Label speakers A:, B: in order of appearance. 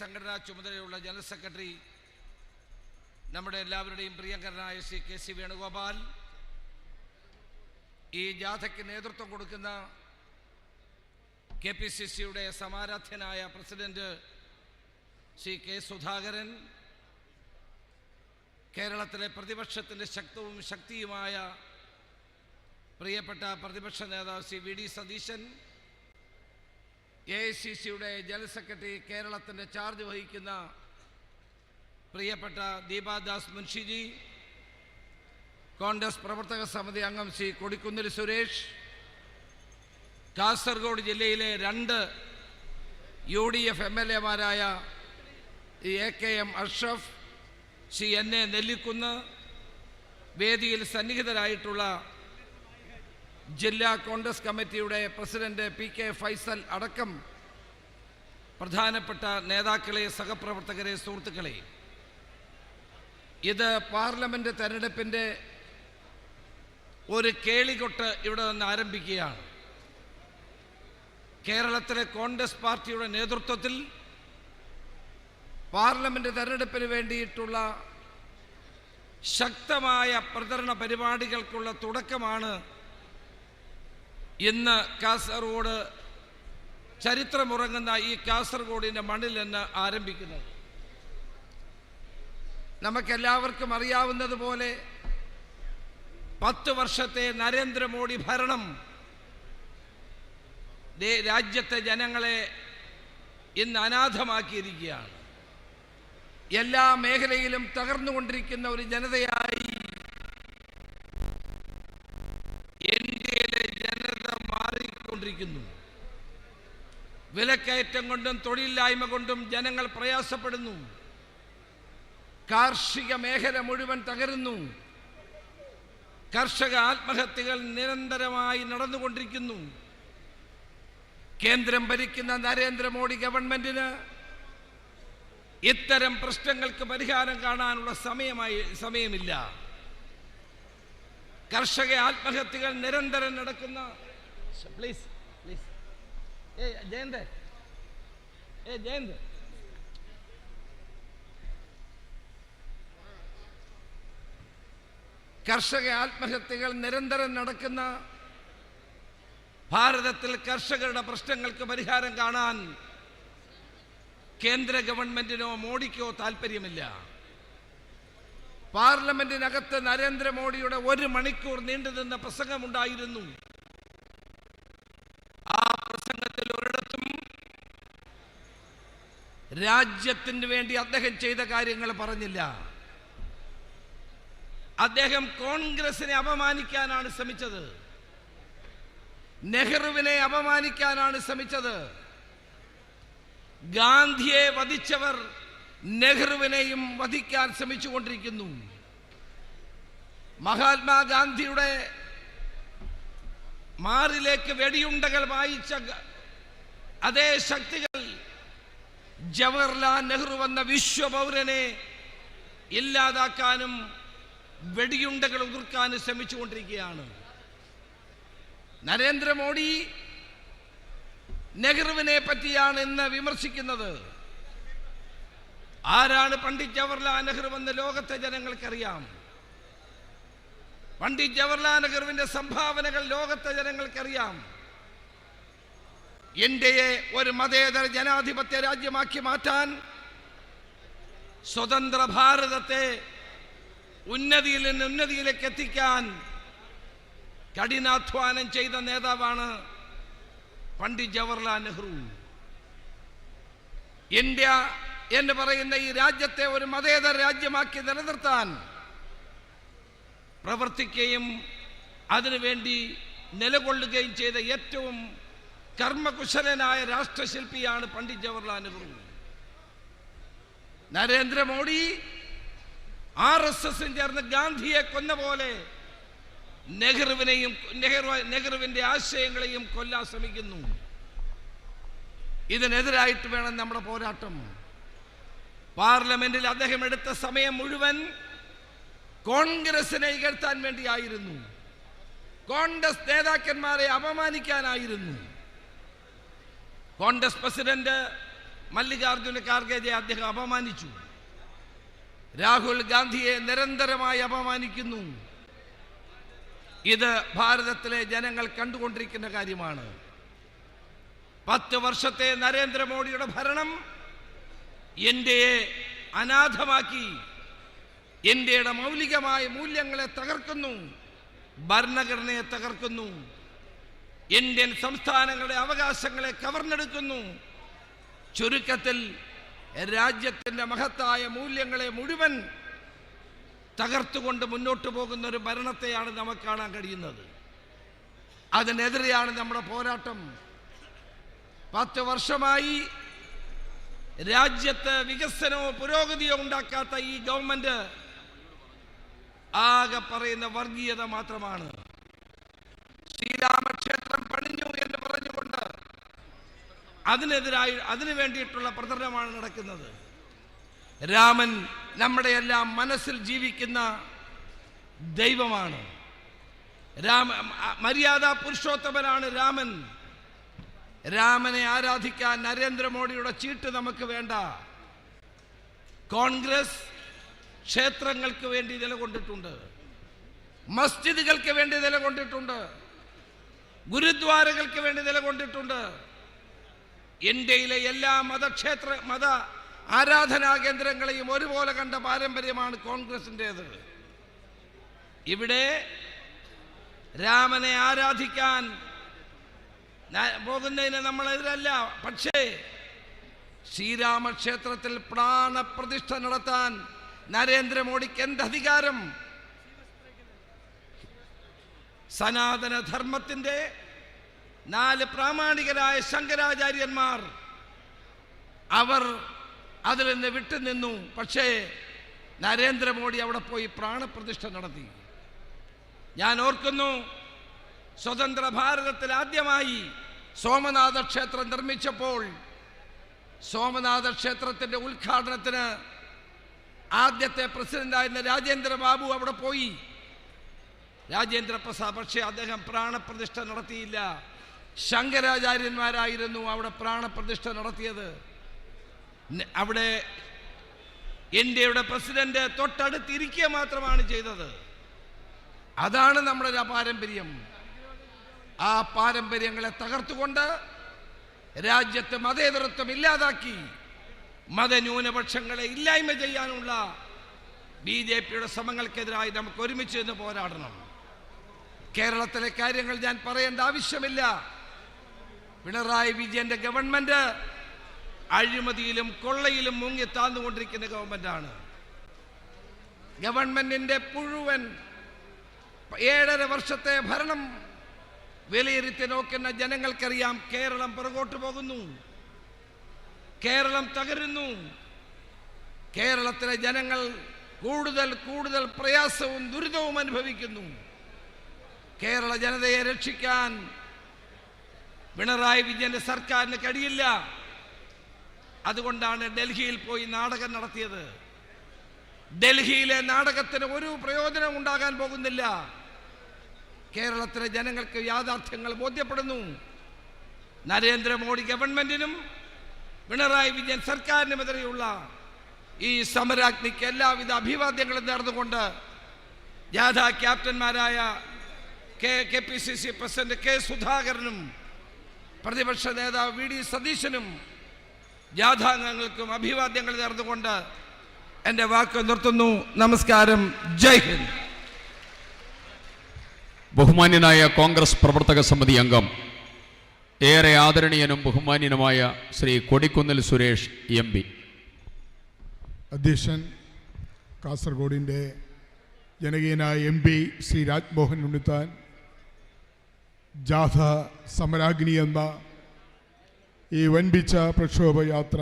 A: സംഘടനാ ചുമതലയുള്ള general secretary നമ്മുടെ എല്ലാവരുടെയും പ്രിയങ്കരനായ ശ്രീ കെ സി വേണുഗോപാൽ ഈ ജാഥയ്ക്ക് നേതൃത്വം കൊടുക്കുന്ന കെ പി സി സിയുടെ സമാരാധ്യനായ പ്രസിഡന്റ് ശ്രീ കെ സുധാകരൻ കേരളത്തിലെ പ്രതിപക്ഷത്തിന്റെ ശക്തവും ശക്തിയുമായ പ്രിയപ്പെട്ട പ്രതിപക്ഷ നേതാവ് Shri V D Satheesan A I C സിയുടെ ജനറൽ സെക്രട്ടറി കേരളത്തിന്റെ ചാർജ് വഹിക്കുന്ന പ്രിയപ്പെട്ട ദീപാദാസ് മുൻഷിജി കോൺഗ്രസ് പ്രവർത്തക സമിതി അംഗം സി കൊടിക്കുന്നിൽ സുരേഷ് കാസർഗോഡ് ജില്ലയിലെ രണ്ട് U D F M L എമാരായ A K M Ashraf Shri N A Nellikkunnu വേദിയിൽ സന്നിഹിതരായിട്ടുള്ള ജില്ലാ കോൺഗ്രസ് കമ്മിറ്റിയുടെ പ്രസിഡന്റ് പി കെ ഫൈസൽ അടക്കം പ്രധാനപ്പെട്ട നേതാക്കളെ സഹപ്രവർത്തകരെ സുഹൃത്തുക്കളെ ഇത് പാർലമെന്റ് തെരഞ്ഞെടുപ്പിന്റെ ഒരു കേളികൊട്ട് ഇവിടെ നിന്ന് ആരംഭിക്കുകയാണ്. കേരളത്തിലെ കോൺഗ്രസ് പാർട്ടിയുടെ നേതൃത്വത്തിൽ പാർലമെന്റ് തെരഞ്ഞെടുപ്പിന് വേണ്ടിയിട്ടുള്ള ശക്തമായ പ്രചരണ പരിപാടികൾക്കുള്ള തുടക്കമാണ് ഇന്ന് കാസർഗോഡ് ചരിത്രമുറങ്ങുന്ന ഈ കാസർഗോഡിന്റെ മണ്ണിൽ നിന്ന് ആരംഭിക്കുന്നത്. നമുക്കെല്ലാവർക്കും അറിയാവുന്നതുപോലെ പത്ത് വർഷത്തെ നരേന്ദ്രമോദി ഭരണം രാജ്യത്തെ ജനങ്ങളെ ഇന്ന് അനാഥമാക്കിയിരിക്കുകയാണ്. എല്ലാ മേഖലയിലും തകർന്നുകൊണ്ടിരിക്കുന്ന ഒരു ജനതയായി മാറിക്കൊണ്ടിരിക്കുന്നു വിലക്കയറ്റം കൊണ്ടും തൊഴിലില്ലായ്മ കൊണ്ടും ജനങ്ങൾ പ്രയാസപ്പെടുന്നു. കാർഷിക മേഖല മുഴുവൻ തകരുന്നു. കർഷക ആത്മഹത്യകൾ നിരന്തരമായി നടന്നുകൊണ്ടിരിക്കുന്നു. കേന്ദ്രം ഭരിക്കുന്ന നരേന്ദ്രമോദി ഗവൺമെന്റിന് ഇത്തരം പ്രശ്നങ്ങൾക്ക് പരിഹാരം കാണാനുള്ള സമയമായി സമയമില്ല. കർഷക ആത്മഹത്യകൾ നിരന്തരം നടക്കുന്ന പ്ലീസ് പ്ലീസ് ഏ ജയന്ത് ഏ ജയന്ത് കർഷക ആത്മഹത്യകൾ നിരന്തരം നടക്കുന്ന ഭാരതത്തിൽ കർഷകരുടെ പ്രശ്നങ്ങൾക്ക് പരിഹാരം കാണാൻ കേന്ദ്ര ഗവൺമെന്റിനോ മോഡിക്കോ താല്പര്യമില്ല. പാർലമെന്റിനകത്ത് നരേന്ദ്രമോദിയുടെ ഒരു മണിക്കൂർ നീണ്ടുനിന്ന പ്രസംഗമുണ്ടായിരുന്നു. പ്രസംഗത്തിൽ ഒരിടത്തും രാജ്യത്തിന് വേണ്ടി അദ്ദേഹം ചെയ്ത കാര്യങ്ങൾ പറഞ്ഞില്ല. അദ്ദേഹം കോൺഗ്രസിനെ അപമാനിക്കാനാണ് ശ്രമിച്ചത്. നെഹ്റുവിനെ അപമാനിക്കാനാണ് ശ്രമിച്ചത്. ഗാന്ധിയെ വധിച്ചവർ നെഹ്റുവിനെയും വധിക്കാൻ ശ്രമിച്ചുകൊണ്ടിരിക്കുന്നു. മഹാത്മാഗാന്ധിയുടെ മാറിലേക്ക് വെടിയുണ്ടകൾ വായിച്ച അതേ ശക്തികൾ ജവഹർലാൽ നെഹ്റു വന്ന വിശ്വപൗരനെ ഇല്ലാതാക്കാനും വെടിയുണ്ടകൾ ഉതിർക്കാനും ശ്രമിച്ചുകൊണ്ടിരിക്കുകയാണ്. നരേന്ദ്രമോദി നെഹ്റുവിനെ പറ്റിയാണ് ഇന്ന് വിമർശിക്കുന്നത്. ആരാണ് പണ്ഡിറ്റ് ജവഹർലാൽ നെഹ്റു എന്ന് ലോകത്തെ ജനങ്ങൾക്കറിയാം. പണ്ഡിറ്റ് ജവഹർലാൽ നെഹ്റുവിന്റെ സംഭാവനകൾ ലോകത്തെ ജനങ്ങൾക്കറിയാം. ഇന്ത്യയെ ഒരു മതേതര ജനാധിപത്യ രാജ്യമാക്കി മാറ്റാൻ സ്വതന്ത്ര ഭാരതത്തെ ഉന്നതിയിൽ നിന്ന് ഉന്നതിയിലേക്ക് എത്തിക്കാൻ കഠിനാധ്വാനം ചെയ്ത നേതാവാണ് പണ്ഡിറ്റ് ജവഹർലാൽ നെഹ്റു. ഇന്ത്യ എന്ന് പറയുന്ന ഈ രാജ്യത്തെ ഒരു മതേതര രാജ്യമാക്കി നിലനിർത്താൻ പ്രവർത്തിക്കുകയും അതിനുവേണ്ടി നിലകൊള്ളുകയും ചെയ്ത ഏറ്റവും കർമ്മകുശലനായ രാഷ്ട്രശില്പിയാണ് പണ്ഡിറ്റ് ജവഹർലാൽ നെഹ്റു. നരേന്ദ്രമോദി ആർ എസ് എസും ചേർന്ന് ഗാന്ധിയെ കൊന്ന പോലെ നെഹ്റുവിനെയും നെഹ്റു നെഹ്റുവിന്റെ ആശയങ്ങളെയും കൊല്ലാൻ ശ്രമിക്കുന്നു. ഇതിനെതിരായിട്ട് വേണം നമ്മുടെ പോരാട്ടം. പാർലമെന്റിൽ അദ്ദേഹം എടുത്ത സമയം മുഴുവൻ കോൺഗ്രസിനെ ഇകഴ്ത്താൻ വേണ്ടിയായിരുന്നു. കോൺഗ്രസ് നേതാക്കന്മാരെ അപമാനിക്കാനായിരുന്നു. കോൺഗ്രസ് പ്രസിഡന്റ് മല്ലികാർജുന ഖാർഗെയെ അദ്ദേഹം അപമാനിച്ചു. രാഹുൽ ഗാന്ധിയെ നിരന്തരമായി അപമാനിക്കുന്നു. ഇത് ഭാരതത്തിലെ ജനങ്ങൾ കണ്ടുകൊണ്ടിരിക്കുന്ന കാര്യമാണ്. പത്ത് വർഷത്തെ നരേന്ദ്രമോദിയുടെ ഭരണം ഇന്ത്യയെ അനാഥമാക്കി ഇന്ത്യയുടെ മൗലികമായ മൂല്യങ്ങളെ തകർക്കുന്നു ഭരണഘടനയെ തകർക്കുന്നു. ഇന്ത്യൻ സംസ്ഥാനങ്ങളുടെ അവകാശങ്ങളെ കവർന്നെടുക്കുന്നു. ചുരുക്കത്തിൽ രാജ്യത്തിന്റെ മഹത്തായ മൂല്യങ്ങളെ മുഴുവൻ തകർത്തുകൊണ്ട് മുന്നോട്ട് പോകുന്ന ഒരു ഭരണത്തെയാണ് നമുക്ക് കാണാൻ കഴിയുന്നത്. അതിനെതിരെയാണ് നമ്മുടെ പോരാട്ടം. പത്ത് വർഷമായി രാജ്യത്ത് വികസനമോ പുരോഗതിയോ ഉണ്ടാക്കാത്ത ഈ ഗവൺമെന്റ് ആകെ പറയുന്ന വർഗീയത മാത്രമാണ്. ശ്രീരാമക്ഷേത്രം അതിനെതിരായി അതിനു വേണ്ടിയിട്ടുള്ള പ്രചരണമാണ് നടക്കുന്നത്. രാമൻ നമ്മുടെ എല്ലാം മനസ്സിൽ ജീവിക്കുന്ന ദൈവമാണ്. രാമ മര്യാദ പുരുഷോത്തമനാണ് രാമൻ. രാമനെ ആരാധിക്കാൻ നരേന്ദ്രമോദിയുടെ ചീട്ട് നമുക്ക് വേണ്ട. കോൺഗ്രസ് ക്ഷേത്രങ്ങൾക്ക് വേണ്ടി നിലകൊണ്ടിട്ടുണ്ട്. മസ്ജിദുകൾക്ക് വേണ്ടി നിലകൊണ്ടിട്ടുണ്ട്. ഗുരുദ്വാരകൾക്ക് വേണ്ടി നിലകൊണ്ടിട്ടുണ്ട്. ഇന്ത്യയിലെ എല്ലാ മതക്ഷേത്ര മത ആരാധനാ കേന്ദ്രങ്ങളെയും ഒരുപോലെ കണ്ട പാരമ്പര്യമാണ് കോൺഗ്രസിന്റെത്. ഇവിടെ രാമനെ ആരാധിക്കാൻ പോകുന്നതിന് നമ്മൾ എതിരല്ല പക്ഷേ ശ്രീരാമക്ഷേത്രത്തിൽ പ്രാണപ്രതിഷ്ഠ നടത്താൻ നരേന്ദ്രമോദിക്ക് എന്ത് അധികാരം സനാതന ധർമ്മത്തിന്റെ നാല് പ്രാമാണികരായ ശങ്കരാചാര്യന്മാർ അവർ അതിൽ നിന്ന് വിട്ടുനിന്നു പക്ഷേ നരേന്ദ്രമോദി അവിടെ പോയി പ്രാണപ്രതിഷ്ഠ നടത്തി. ഞാൻ ഓർക്കുന്നു സ്വതന്ത്ര ഭാരതത്തിൽ ആദ്യമായി സോമനാഥ ക്ഷേത്രം നിർമ്മിച്ചപ്പോൾ സോമനാഥ ക്ഷേത്രത്തിന്റെ ഉദ്ഘാടനത്തിന് ആദ്യത്തെ പ്രസിഡന്റായിരുന്ന രാജേന്ദ്ര ബാബു അവിടെ പോയി. രാജേന്ദ്ര പ്രസാദ് പക്ഷേ അദ്ദേഹം പ്രാണപ്രതിഷ്ഠ നടത്തിയില്ല. ശങ്കരാചാര്യന്മാരായിരുന്നു അവിടെ പ്രാണപ്രതിഷ്ഠ നടത്തിയത്. അവിടെ ഇന്ത്യയുടെ പ്രസിഡന്റ് തൊട്ടടുത്തിരിക്കുക മാത്രമാണ് ചെയ്തത്. അതാണ് നമ്മുടെ പാരമ്പര്യം ആ പാരമ്പര്യങ്ങളെ തകർത്തുകൊണ്ട് രാജ്യത്ത് മതേതരത്വം ഇല്ലാതാക്കി മതന്യൂനപക്ഷങ്ങളെ ഇല്ലായ്മ ചെയ്യാനുള്ള ബി ജെ പിയുടെ ശ്രമങ്ങൾക്കെതിരായി നമുക്ക് ഒരുമിച്ച് നിന്ന് പോരാടണം. കേരളത്തിലെ കാര്യങ്ങൾ ഞാൻ പറയേണ്ട ആവശ്യമില്ല. പിണറായി വിജയന്റെ ഗവൺമെന്റ് അഴിമതിയിലും കൊള്ളയിലും മുങ്ങി താന്നുകൊണ്ടിരിക്കുന്ന ഗവൺമെന്റാണ്. ഗവൺമെന്റിന്റെ മുഴുവൻ ഏഴര വർഷത്തെ ഭരണം വിലയിരുത്തി നോക്കുന്ന ജനങ്ങൾക്കറിയാം കേരളം പുറകോട്ട് പോകുന്നു. കേരളം തകരുന്നു. കേരളത്തിലെ ജനങ്ങൾ കൂടുതൽ കൂടുതൽ പ്രയാസവും ദുരിതവും അനുഭവിക്കുന്നു. കേരള ജനതയെ രക്ഷിക്കാൻ പിണറായി വിജയന്റെ സർക്കാരിന് കഴിയില്ല അതുകൊണ്ടാണ് ഡൽഹിയിൽ പോയി നാടകം നടത്തിയത്. ഡൽഹിയിലെ നാടകത്തിന് ഒരു പ്രയോജനം ഉണ്ടാകാൻ പോകുന്നില്ല. കേരളത്തിലെ ജനങ്ങൾക്ക് യാഥാർത്ഥ്യങ്ങൾ ബോധ്യപ്പെടുന്നു. നരേന്ദ്രമോദി ഗവൺമെന്റിനും പിണറായി വിജയൻ സർക്കാരിനുമെതിരെയുള്ള ഈ സമരാഗ്നിക്ക് എല്ലാവിധ അഭിവാദ്യങ്ങളും നേർന്നുകൊണ്ട് ജാഥ ക്യാപ്റ്റന്മാരായ K K P C C president K സുധാകരനും പ്രതിപക്ഷ നേതാവ് വി ഡി സതീശനും ജാഥാംഗങ്ങൾക്കും അഭിവാദ്യങ്ങൾ നേർന്നുകൊണ്ട് എന്റെ വാക്ക് നിർത്തുന്നു. നമസ്കാരം. ജയ് ഹിന്ദ്.
B: ബഹുമാന്യനായ കോൺഗ്രസ് പ്രവർത്തക സമിതി അംഗം ഏറെ ആദരണീയനും ബഹുമാന്യനുമായ ശ്രീ കൊടിക്കുന്നിൽ സുരേഷ് എം പി.
C: അധ്യക്ഷൻ കാസർഗോഡിന്റെ ജനകീയനായ എം പി ശ്രീ രാജ്മോഹൻ ഉണ്ണിത്താൻ ജാഥ സമരാഗ്നി എന്ന ഈ വൻപിച്ച പ്രക്ഷോഭ യാത്ര